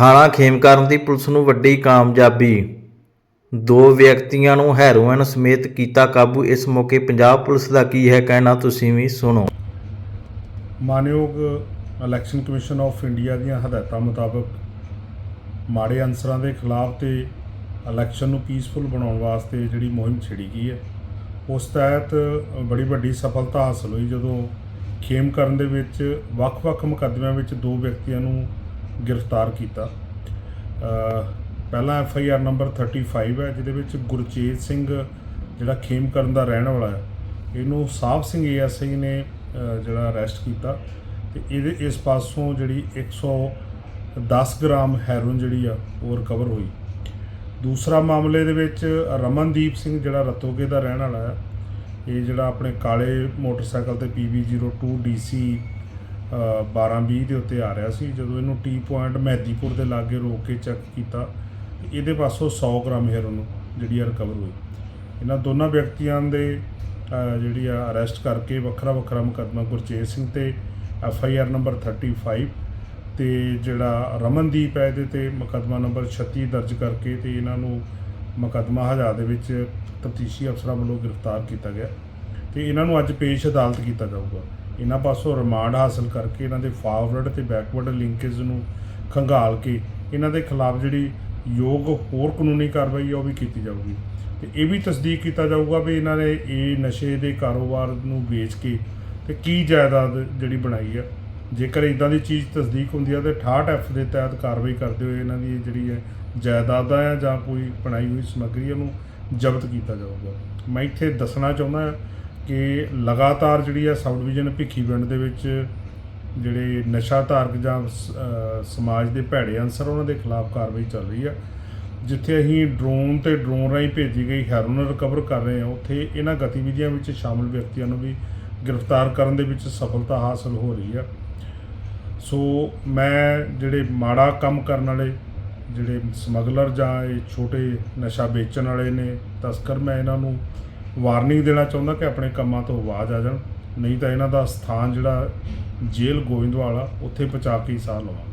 ਥਾਣਾ ਖੇਮਕਰਨ ਦੀ ਪੁਲਿਸ ਨੂੰ ਵੱਡੀ ਕਾਮਯਾਬੀ। ਦੋ ਵਿਅਕਤੀਆਂ ਨੂੰ ਹੈਰੋਇਨ ਸਮੇਤ ਕੀਤਾ ਕਾਬੂ। ਇਸ ਮੌਕੇ ਪੰਜਾਬ ਪੁਲਿਸ ਦਾ ਕੀ ਹੈ ਕਹਿਣਾ ਤੁਸੀਂ ਵੀ ਸੁਣੋ। ਮਾਨਯੋਗ ਇਲੈਕਸ਼ਨ ਕਮਿਸ਼ਨ ਆਫ ਇੰਡੀਆ ਦੀਆਂ ਹਦਾਇਤਾਂ ਮੁਤਾਬਕ ਮਾੜੇ ਅਨਸਰਾਂ ਦੇ ਖਿਲਾਫ ਤੇ ਇਲੈਕਸ਼ਨ ਨੂੰ ਪੀਸਫੁਲ ਬਣਾਉਣ ਵਾਸਤੇ ਜਿਹੜੀ ਮੁਹਿੰਮ ਛਿੜੀ ਗਈ ਹੈ, ਉਸ ਤਹਿਤ ਬੜੀ ਵੱਡੀ ਸਫਲਤਾ ਹਾਸਲ ਹੋਈ ਜਦੋਂ ਖੇਮ ਕਰਨ ਦੇ ਵਿੱਚ ਵੱਖ-ਵੱਖ ਮੁਕੱਦਮਿਆਂ ਵਿੱਚ ਦੋ ਵਿਅਕਤੀਆਂ ਨੂੰ ਗ੍ਰਿਫਤਾਰ ਕੀਤਾ। ਅ, ਪਹਿਲਾ ਐਫ ਆਈ ਆਰ ਨੰਬਰ 35 ਹੈ ਜਿਹਦੇ ਵਿੱਚ ਗੁਰਚੇਤ ਸਿੰਘ ਜਿਹੜਾ ਖੇਮਕਰਨ ਦਾ ਰਹਿਣ ਵਾਲਾ ਹੈ ਇਹਨੂੰ ਸਾਹਿਬ ਸਿੰਘ ਏਐਸਆਈ ਨੇ ਜਿਹੜਾ ਅਰੈਸਟ ਕੀਤਾ ਤੇ ਇਹਦੇ ਇਸ ਪਾਸੋਂ ਜਿਹੜੀ 110 ਗ੍ਰਾਮ ਹੈਰੋਇਨ ਜਿਹੜੀ ਆ ਉਹ ਰਿਕਵਰ ਹੋਈ। ਦੂਸਰਾ ਮਾਮਲੇ ਦੇ ਵਿੱਚ ਰਮਨਦੀਪ ਸਿੰਘ ਜਿਹੜਾ ਰਤੋਗੇ ਦਾ ਰਹਿਣ ਵਾਲਾ ਹੈ ਇਹ ਜਿਹੜਾ ਆਪਣੇ ਕਾਲੇ ਮੋਟਰਸਾਈਕਲ ਤੇ PB02 DC 1220 ਦੇ ਉੱਤੇ ਆ ਰਿਹਾ ਸੀ। ਜਦੋਂ ਇਹਨੂੰ ਟੀ ਪੁਆਇੰਟ ਮਹਿਦੀਪੁਰ ਦੇ ਲਾਗੇ ਰੋਕ ਕੇ ਚੈੱਕ ਕੀਤਾ, ਇਹਦੇ ਪਾਸੋਂ 100 ਗ੍ਰਾਮ ਹੈਰੋਇਨ ਜਿਹੜੀ ਆ ਰਿਕਵਰ ਹੋਈ। ਇਹਨਾਂ ਦੋਨਾਂ ਵਿਅਕਤੀਆਂ ਦੇ ਜਿਹੜੀ ਆ ਅਰੈਸਟ ਕਰਕੇ ਵੱਖਰਾ ਵੱਖਰਾ ਮੁਕੱਦਮਾ ਗੁਰਚੇਤ ਸਿੰਘ ਤੇ ਐਫ ਆਈ ਆਰ ਨੰਬਰ 35 ਤੇ ਜਿਹੜਾ ਰਮਨਦੀਪ ਹੈ ਇਹਦੇ ਤੇ ਮੁਕੱਦਮਾ ਨੰਬਰ 36 ਦਰਜ ਕਰਕੇ ਤੇ ਇਹਨਾਂ ਨੂੰ ਮੁਕੱਦਮਾ ਹਜ਼ਾਰ ਦੇ ਵਿੱਚ ਤਫਤੀਸ਼ੀ ਅਫਸਰਾਂ ਵੱਲੋਂ ਗ੍ਰਿਫਤਾਰ ਕੀਤਾ ਗਿਆ। ਤੇ ਇਹਨਾਂ ਨੂੰ ਅੱਜ ਪੇਸ਼ ਅਦਾਲਤ ਕੀਤਾ ਜਾਊਗਾ। ਇਹਨਾਂ ਪਾਸੋਂ ਰਿਮਾਂਡ ਹਾਸਲ ਕਰਕੇ ਇਹਨਾਂ ਦੇ ਫਾਰਵਰਡ ਤੇ ਬੈਕਵਰਡ ਲਿੰਕੇਜ ਨੂੰ ਖੰਗਾਲ ਕੇ ਇਹਨਾਂ ਦੇ ਖਿਲਾਫ ਜਿਹੜੀ ਯੋਗ ਹੋਰ ਕਾਨੂੰਨੀ ਕਾਰਵਾਈ ਆ ਉਹ ਵੀ ਕੀਤੀ ਜਾਊਗੀ। ਤੇ ਇਹ ਵੀ ਤਸਦੀਕ ਕੀਤਾ ਜਾਊਗਾ ਵੀ ਇਹਨਾਂ ਨੇ ਇਹ ਨਸ਼ੇ ਦੇ ਕਾਰੋਬਾਰ ਨੂੰ ਵੇਚ ਕੇ ਤੇ ਕੀ ਜਾਇਦਾਦ ਜਿਹੜੀ ਬਣਾਈ ਆ। ਜੇਕਰ ਇਦਾਂ ਦੀ ਚੀਜ਼ ਤਸਦੀਕ ਹੁੰਦੀ ਆ ਤੇ 68 ਐਫ ਦੇ ਤਹਿਤ ਕਾਰਵਾਈ ਕਰਦੇ ਹੋਏ ਇਹਨਾਂ ਦੀ ਜਿਹੜੀ ਹੈ ਜਾਇਦਾਦਾਂ ਆ ਜਾਂ ਕੋਈ ਬਣਾਈ ਹੋਈ ਸਮੱਗਰੀ ਉਹਨੂੰ ਜ਼ਬਤ ਕੀਤਾ ਜਾਊਗਾ। ਮੈਂ ਇੱਥੇ ਦੱਸਣਾ ਚਾਹੁੰਦਾ ਹਾਂ ਕਿ ਲਗਾਤਾਰ ਜਿਹੜੀ ਆ ਸਬ ਡਿਵੀਜ਼ਨ ਭਿੱਖੀ ਪਿੰਡ ਦੇ ਵਿੱਚ ਜਿਹੜੇ ਨਸ਼ਾ ਧਾਰਕ ਜਾਂ ਸਮਾਜ ਦੇ ਭੈੜੇ ਅਨਸਰ ਉਹਨਾਂ ਦੇ ਖਿਲਾਫ ਕਾਰਵਾਈ ਚੱਲ ਰਹੀ ਆ। ਜਿੱਥੇ ਅਸੀਂ ਡਰੋਨ ਤੇ ਡਰੋਨ ਰਾਹੀਂ ਭੇਜੀ ਗਈ ਹੈਰੋਨ ਰਿਕਵਰ ਕਰ ਰਹੇ ਹਾਂ ਉੱਥੇ ਇਹਨਾਂ ਗਤੀਵਿਧੀਆਂ ਵਿੱਚ ਸ਼ਾਮਲ ਵਿਅਕਤੀਆਂ ਨੂੰ ਵੀ ਗ੍ਰਿਫਤਾਰ ਕਰਨ ਦੇ ਵਿੱਚ ਸਫਲਤਾ ਹਾਸਲ ਹੋ ਰਹੀ ਆ। ਸੋ ਮੈਂ ਜਿਹੜੇ ਮਾੜਾ ਕੰਮ ਕਰਨ ਵਾਲੇ, ਜਿਹੜੇ ਸਮਗਲਰ ਜਾਂ ਇਹ ਛੋਟੇ ਨਸ਼ਾ ਵੇਚਣ ਵਾਲੇ ਨੇ, ਤਸਕਰ ਮੈਂ ਇਹਨਾਂ ਨੂੰ ਵਾਰਨਿੰਗ ਦੇਣਾ ਚਾਹੁੰਦਾ ਕਿ ਆਪਣੇ ਕੰਮਾਂ ਤੋਂ ਆਵਾਜ਼ ਆ ਜਾਣ। ਨਹੀਂ ਤਾਂ ਇਹਨਾਂ ਦਾ ਸਥਾਨ ਜਿਹੜਾ ਜੇਲ੍ਹ ਗੋਇੰਦਵਾਲ ਆ, ਉੱਥੇ ਪਹੁੰਚਾ ਕੇ ਹੀ ਸਾਹ ਲਵਾਂਗੇ।